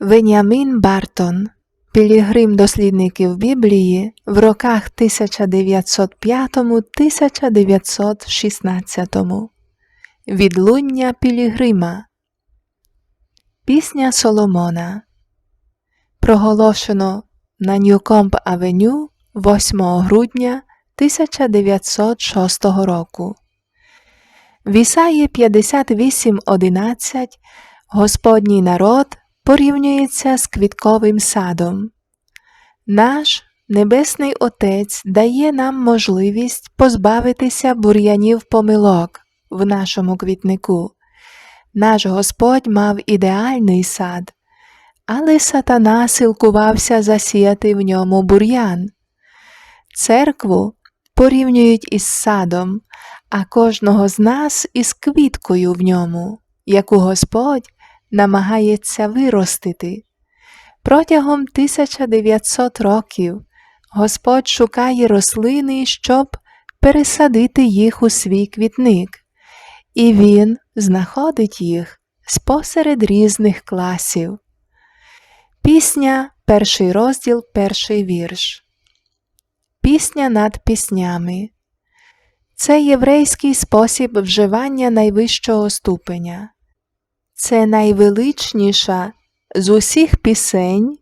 Веніамін Бартон, пілігрим дослідників Біблії в роках 1905-1916. Відлуння Пілігрима. Пісня Соломона. Проголошено на Ньюкомп Авеню 8 грудня 1906 року. В Ісаї 58.11 Господній народ порівнюється з квітковим садом. Наш Небесний Отець дає нам можливість позбавитися бур'янів помилок в нашому квітнику. Наш Господь мав ідеальний сад, але сатана силкувався засіяти в ньому бур'ян. Церкву порівнюють із садом, а кожного з нас із квіткою в ньому, яку Господь намагається виростити. Протягом 1900 років Господь шукає рослини, щоб пересадити їх у свій квітник, і Він знаходить їх спосеред різних класів. Пісня, перший розділ, перший вірш. Пісня над піснями. Це єврейський спосіб вживання найвищого ступеня. Це найвеличніша з усіх пісень,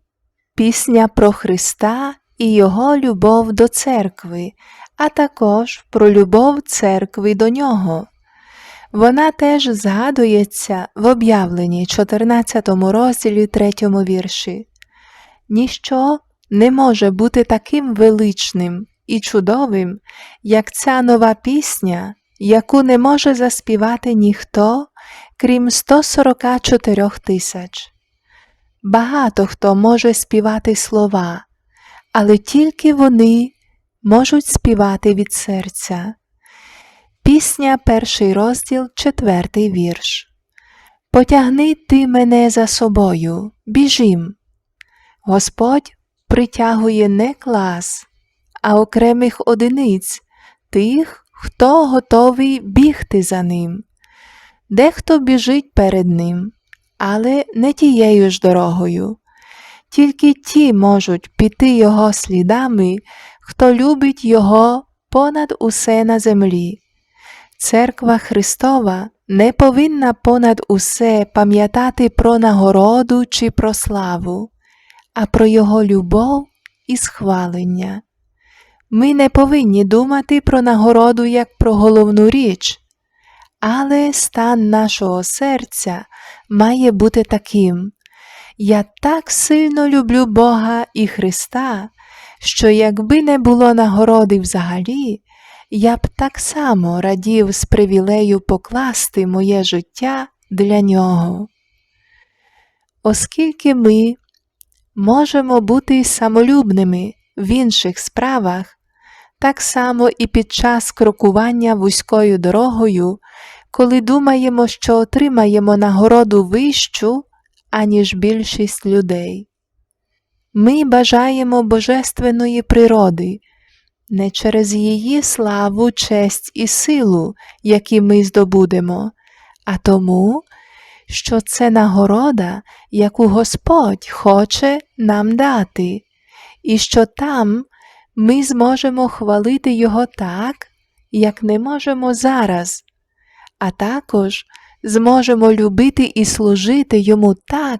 пісня про Христа і Його любов до церкви, а також про любов церкви до Нього. Вона теж згадується в об'явленні 14 розділі 3 вірші. Ніщо не може бути таким величним і чудовим, як ця нова пісня, яку не може заспівати ніхто, крім 144 тисяч. Багато хто може співати слова, але тільки вони можуть співати від серця. Пісня, перший розділ, четвертий вірш. Потягни ти мене за собою, біжім. Господь притягує не клас, а окремих одиниць, тих, хто готовий бігти за ним. Дехто біжить перед ним, але не тією ж дорогою. Тільки ті можуть піти його слідами, хто любить його понад усе на землі. Церква Христова не повинна понад усе пам'ятати про нагороду чи про славу, а про Його любов і схвалення. Ми не повинні думати про нагороду як про головну річ, але стан нашого серця має бути таким. Я так сильно люблю Бога і Христа, що якби не було нагороди взагалі, я б так само радів з привілею покласти моє життя для нього. Оскільки ми можемо бути самолюбними в інших справах, так само і під час крокування вузькою дорогою, коли думаємо, що отримаємо нагороду вищу, аніж більшість людей. Ми бажаємо божественної природи, не через її славу, честь і силу, які ми здобудемо, а тому, що це нагорода, яку Господь хоче нам дати, і що там ми зможемо хвалити Його так, як не можемо зараз, а також зможемо любити і служити Йому так,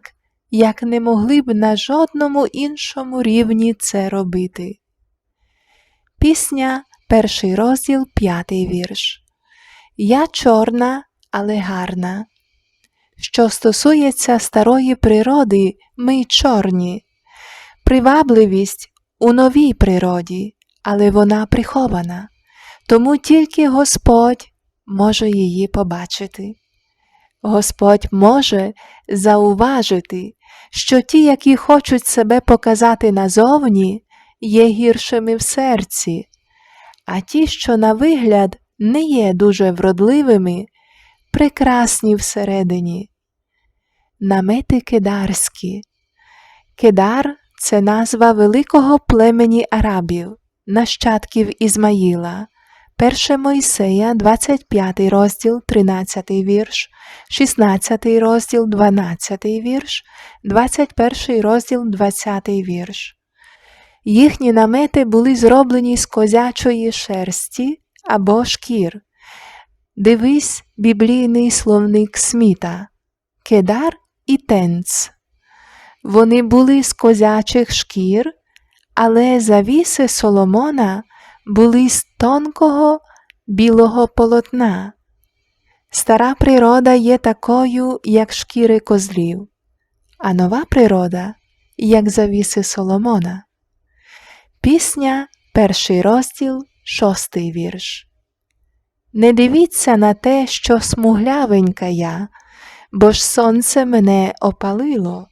як не могли б на жодному іншому рівні це робити. Пісня, перший розділ, п'ятий вірш. Я чорна, але гарна. Що стосується старої природи, ми чорні, привабливість у новій природі, але вона прихована, тому тільки Господь може її побачити. Господь може зауважити, що ті, які хочуть себе показати назовні, є гіршими в серці, а ті, що на вигляд не є дуже вродливими, прекрасні всередині. Намети кедарські. Кедар це назва великого племені арабів, нащадків Ізмаїла, 1 Мойсея, 25 розділ, 13 вірш, 16 розділ, 12 вірш, 21 розділ, 20 вірш. Їхні намети були зроблені з козячої шерсті або шкір. Дивись біблійний словник Сміта, Кедар і Тенц. Вони були з козячих шкір, але завіси Соломона були з тонкого білого полотна. Стара природа є такою, як шкіри козлів, а нова природа, як завіси Соломона. Пісня, перший розділ, шостий вірш. Не дивіться на те, що смуглявенька я, бо ж сонце мене опалило.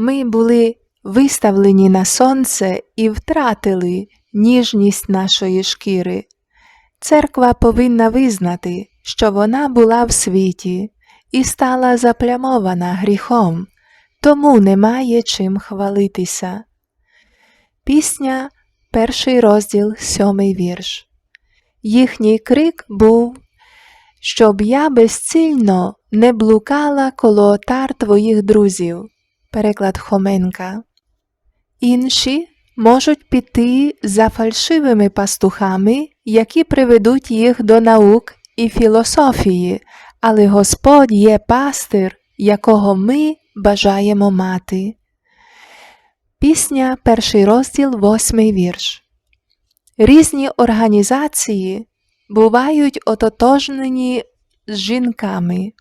Ми були виставлені на сонце і втратили ніжність нашої шкіри. Церква повинна визнати, що вона була в світі і стала заплямована гріхом, тому немає чим хвалитися. Пісня, перший розділ, сьомий вірш. Їхній крик був, щоб я безцільно не блукала коло отар твоїх друзів. Переклад Хоменка. Інші можуть піти за фальшивими пастухами, які приведуть їх до наук і філософії, але Господь є пастир, якого ми бажаємо мати. Пісня, перший розділ, восьмий вірш. Різні організації бувають ототожнені з жінками.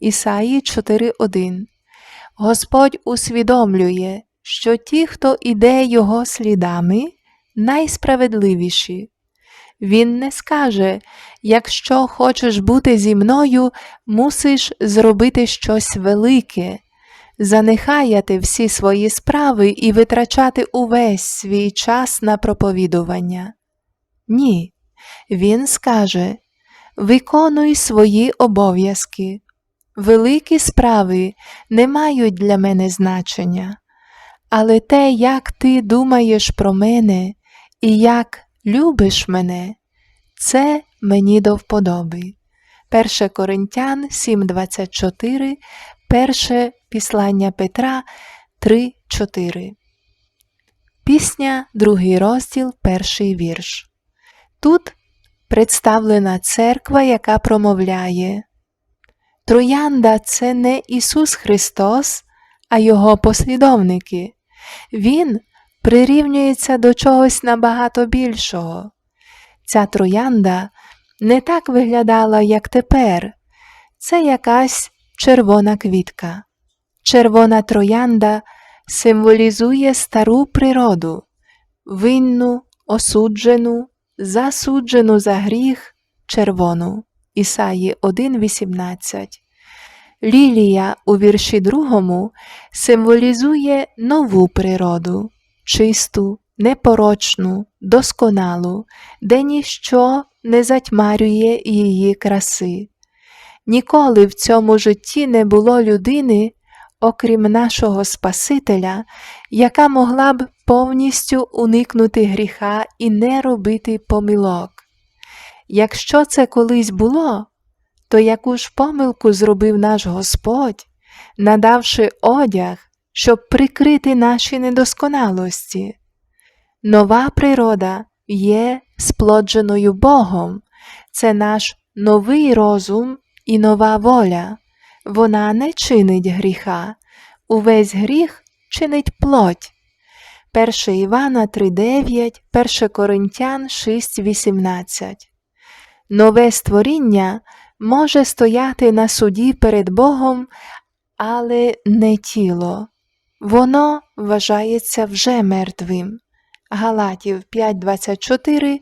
Ісаї 4.1. Господь усвідомлює, що ті, хто іде Його слідами, найсправедливіші. Він не скаже, якщо хочеш бути зі мною, мусиш зробити щось велике, занехаяти всі свої справи і витрачати увесь свій час на проповідування. Ні, він скаже виконуй свої обов'язки. Великі справи не мають для мене значення, але те, як ти думаєш про мене і як любиш мене, це мені до вподоби. 1 Коринтян 7.24, перше післання Петра 3.4. Пісня, другий розділ, перший вірш. Тут представлена церква, яка промовляє Троянда це не Ісус Христос, а Його послідовники. Він прирівнюється до чогось набагато більшого. Ця троянда не так виглядала, як тепер. Це якась червона квітка. Червона троянда символізує стару природу, винну, осуджену, засуджену за гріх червону. Ісаї 1.18. Лілія у вірші другому символізує нову природу, чисту, непорочну, досконалу, де ніщо не затьмарює її краси. Ніколи в цьому житті не було людини, окрім нашого Спасителя, яка могла б повністю уникнути гріха і не робити помилок. Якщо це колись було, то яку ж помилку зробив наш Господь, надавши одяг, щоб прикрити наші недосконалості? Нова природа є сплодженою Богом, це наш новий розум і нова воля. Вона не чинить гріха, увесь гріх чинить плоть. 1 Івана 3.9, 1 Коринтян 6.18 Нове створіння може стояти на суді перед Богом, але не тіло. Воно вважається вже мертвим. Галатів 5.24,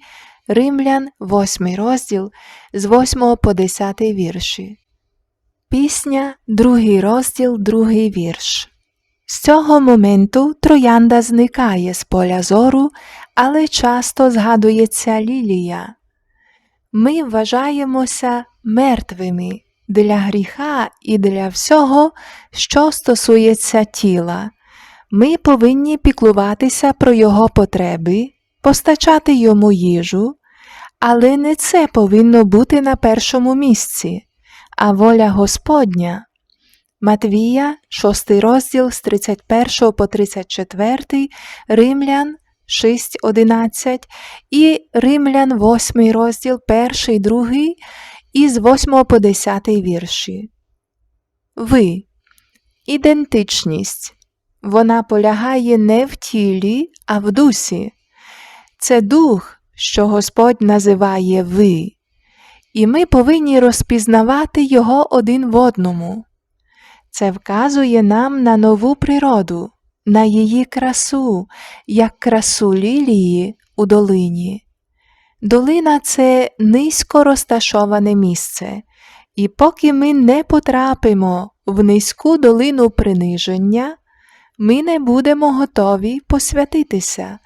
Римлян 8 розділ з 8 по 10 вірші. Пісня, другий розділ, другий вірш. З цього моменту троянда зникає з поля зору, але часто згадується лілія. Ми вважаємося мертвими для гріха і для всього, що стосується тіла. Ми повинні піклуватися про його потреби, постачати йому їжу, Але не це повинно бути на першому місці, а воля Господня. Матвія, 6 розділ з 31 по 34, Римлян 6.11 і Римлян 8 розділ 1, 2 і з 8 по 10 вірші. Ви. Ідентичність. Вона полягає не в тілі, а в дусі. Це дух, що Господь називає ви, і ми повинні розпізнавати його один в одному. Це вказує нам на нову природу, на її красу, як красу лілії у долині. Долина це низько розташоване місце, і поки ми не потрапимо в низьку долину приниження, ми не будемо готові посвятитися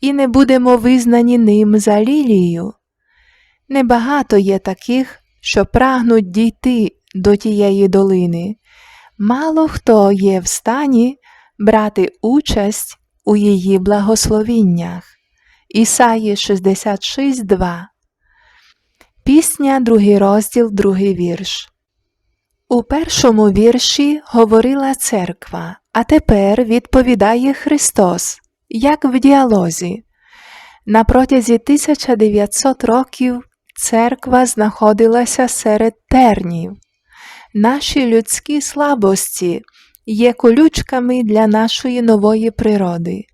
і не будемо визнані ним за лілію. Небагато є таких, що прагнуть дійти до тієї долини. Мало хто є в стані брати участь у її благословіннях. Ісаї 66.2 Пісня, другий розділ, другий вірш. У першому вірші говорила церква, а тепер відповідає Христос, як в діалозі. На протязі 1900 років церква знаходилася серед тернів. Наші людські слабості є колючками для нашої нової природи,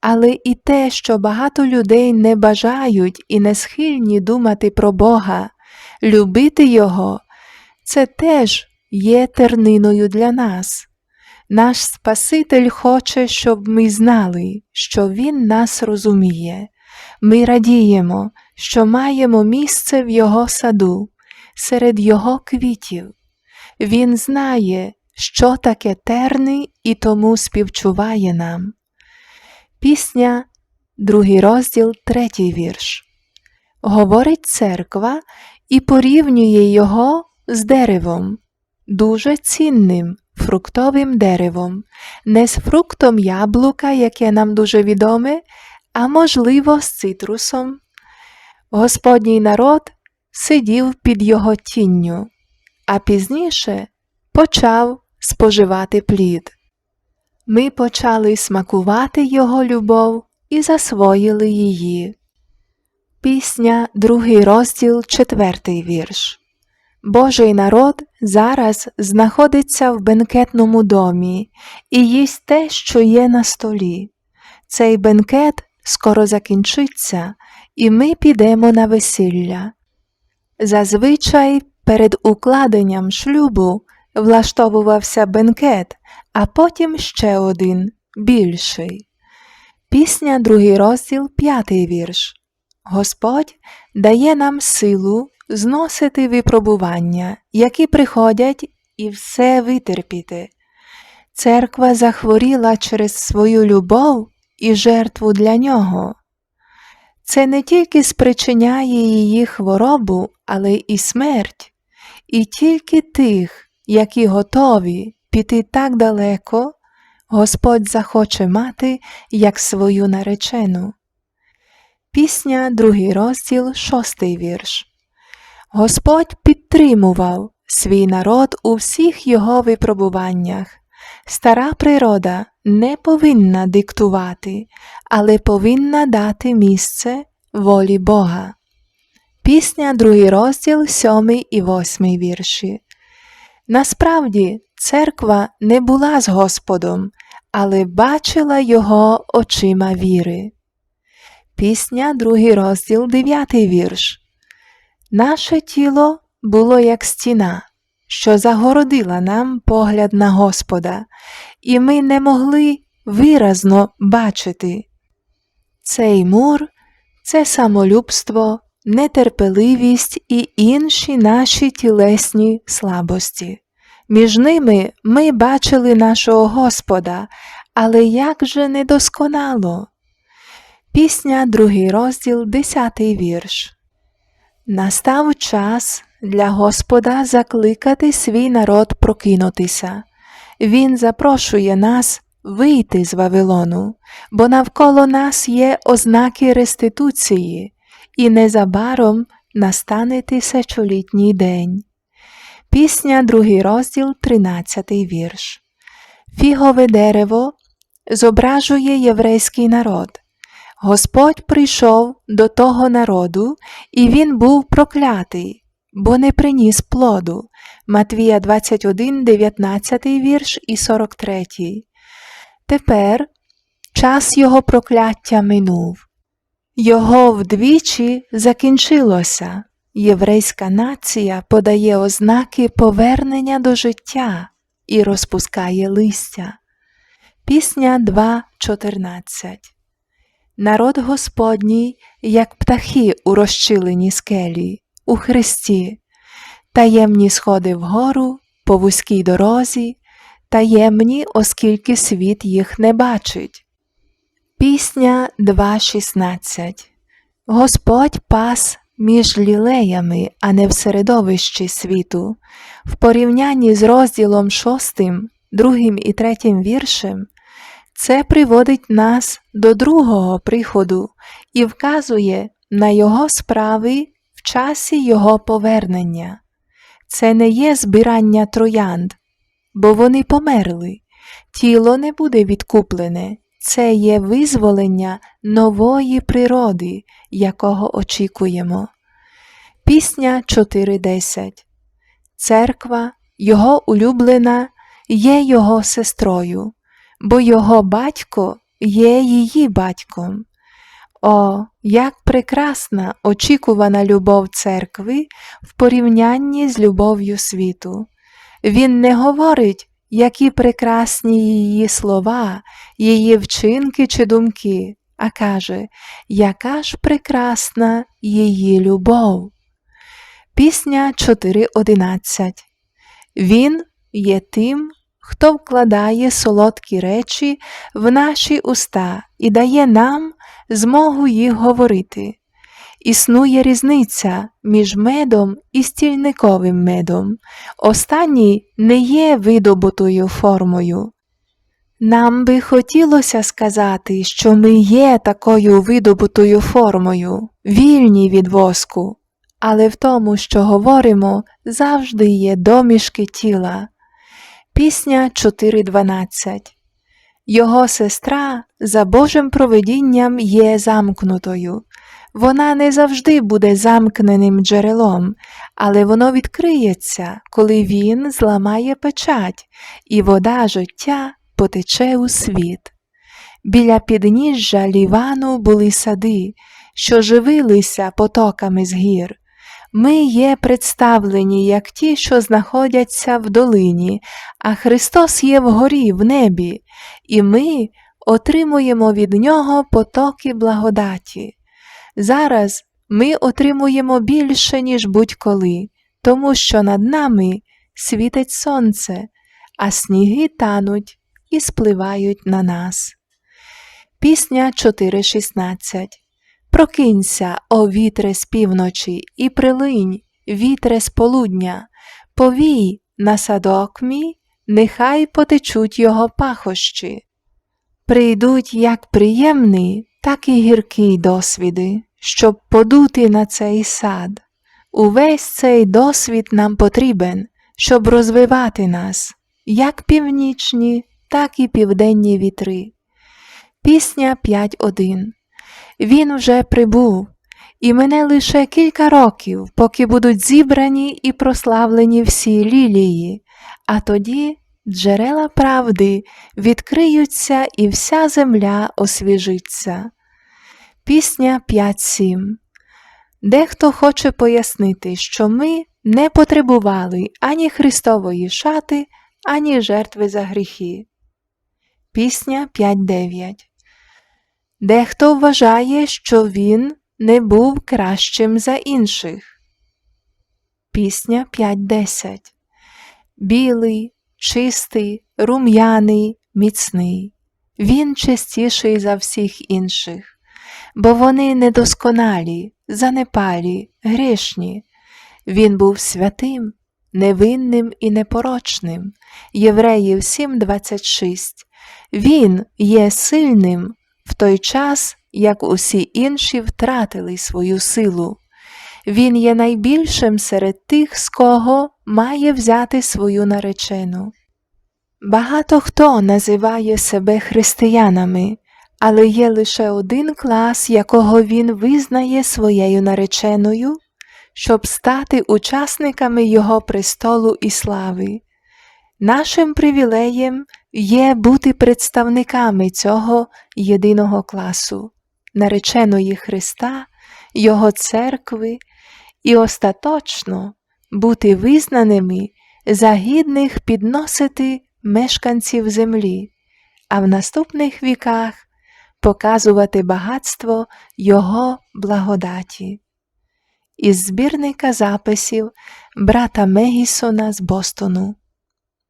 але і те, що багато людей не бажають і не схильні думати про Бога, любити Його, це теж є терниною для нас. Наш Спаситель хоче, щоб ми знали, що Він нас розуміє. Ми радіємо, що маємо місце в Його саду, серед Його квітів. Він знає, що таке терни і тому співчуває нам. Пісня, другий розділ, третій вірш. Говорить церква і порівнює його з деревом, дуже цінним фруктовим деревом, не з фруктом яблука, яке нам дуже відоме, а можливо, з цитрусом. Господній народ сидів під його тінню, а пізніше почав споживати плід. Ми почали смакувати його любов і засвоїли її. Пісня, другий розділ, четвертий вірш. Божий народ зараз знаходиться в бенкетному домі і їсть те, що є на столі. Цей бенкет скоро закінчиться, і ми підемо на весілля. Зазвичай перед укладенням шлюбу влаштовувався бенкет, а потім ще один більший. Пісня, другий розділ, п'ятий вірш. Господь дає нам силу зносити випробування, які приходять, і все витерпіти. Церква захворіла через свою любов і жертву для нього. Це не тільки спричиняє її хворобу, але і смерть, і тільки тих, які готові піти так далеко, Господь захоче мати як свою наречену. Пісня, другий розділ, шостий вірш. Господь підтримував свій народ у всіх його випробуваннях. Стара природа не повинна диктувати, але повинна дати місце волі Бога. Пісня, другий розділ, сьомий і восьмий вірші. Насправді, церква не була з Господом, але бачила його очима віри. Пісня, другий розділ, дев'ятий вірш. Наше тіло було як стіна, що загородила нам погляд на Господа, і ми не могли виразно бачити. Цей мур це самолюбство, нетерпеливість і інші наші тілесні слабості. Між ними ми бачили нашого Господа, але як же недосконало. Пісня, другий розділ, десятий вірш. Настав час для Господа закликати свій народ прокинутися. Він запрошує нас вийти з Вавилону, бо навколо нас є ознаки реституції, і незабаром настане тисячолітній день. Пісня, другий розділ, 13 вірш. Фігове дерево зображує єврейський народ. Господь прийшов до того народу, і він був проклятий, бо не приніс плоду. Матвія 21, 19 вірш і 43. Тепер час його прокляття минув. Його вдвічі закінчилося. Єврейська нація подає ознаки повернення до життя і розпускає листя. Пісня 2.14 Народ Господній, як птахи у розчиленій скелі, у Христі, таємні сходи вгору, по вузькій дорозі, таємні, оскільки світ їх не бачить. Пісня 2.16 Господь пас між лілеями, а не в середовищі світу. В порівнянні з розділом 6, 2 і 3 віршем це приводить нас до другого приходу і вказує на його справи в часі його повернення. Це не є збирання троянд, бо вони померли, тіло не буде відкуплене, це є визволення нової природи, якого очікуємо. Пісня 4.10 Церква, його улюблена, є його сестрою, бо його батько є її батьком. О, як прекрасна очікувана любов церкви в порівнянні з любов'ю світу. Він не говорить, які прекрасні її слова, її вчинки чи думки, а каже, яка ж прекрасна її любов. Пісня 4.11 Він є тим, хто вкладає солодкі речі в наші уста і дає нам змогу їх говорити. Існує різниця між медом і стільниковим медом. Останній не є видобутою формою. Нам би хотілося сказати, що ми є такою видобутою формою, вільні від воску, але в тому, що говоримо, завжди є домішки тіла. Пісня 4.12 Його сестра за Божим провидінням є замкнутою. Вона не завжди буде замкненим джерелом, але воно відкриється, коли він зламає печать, і вода життя потече у світ. Біля підніжжя Лівану були сади, що живилися потоками з гір. Ми є представлені як ті, що знаходяться в долині, а Христос є вгорі, в небі, і ми отримуємо від Нього потоки благодаті. Зараз ми отримуємо більше, ніж будь-коли, тому що над нами світить сонце, а сніги тануть і спливають на нас. Пісня 4.16 Прокинься, о вітре з півночі, і прилинь, вітре з полудня, повій на садок мій, нехай потечуть його пахощі. Прийдуть як приємні, так і гіркі досвіди, щоб подути на цей сад. Увесь цей досвід нам потрібен, щоб розвивати нас, як північні, так і південні вітри. Пісня 5.1 Він вже прибув, і мене лише кілька років, поки будуть зібрані і прославлені всі лілії, а тоді джерела правди відкриються і вся земля освіжиться. Пісня 5.7 Дехто хоче пояснити, що ми не потребували ані Христової шати, ані жертви за гріхи. Пісня 5.9 Дехто вважає, що він не був кращим за інших. Пісня 5.10 Білий, чистий, рум'яний, міцний. Він чистіший за всіх інших, бо вони недосконалі, занепалі, грішні. Він був святим, невинним і непорочним. Євреїв 7.26 Він є сильним в той час, як усі інші втратили свою силу. Він є найбільшим серед тих, з кого має взяти свою наречену. Багато хто називає себе християнами, але є лише один клас, якого він визнає своєю нареченою, щоб стати учасниками його престолу і слави. Нашим привілеєм є бути представниками цього єдиного класу, нареченої Христа, Його церкви і остаточно бути визнаними за гідних підносити мешканців землі, а в наступних віках показувати багатство Його благодаті. Із збірника записів брата Мегісона з Бостону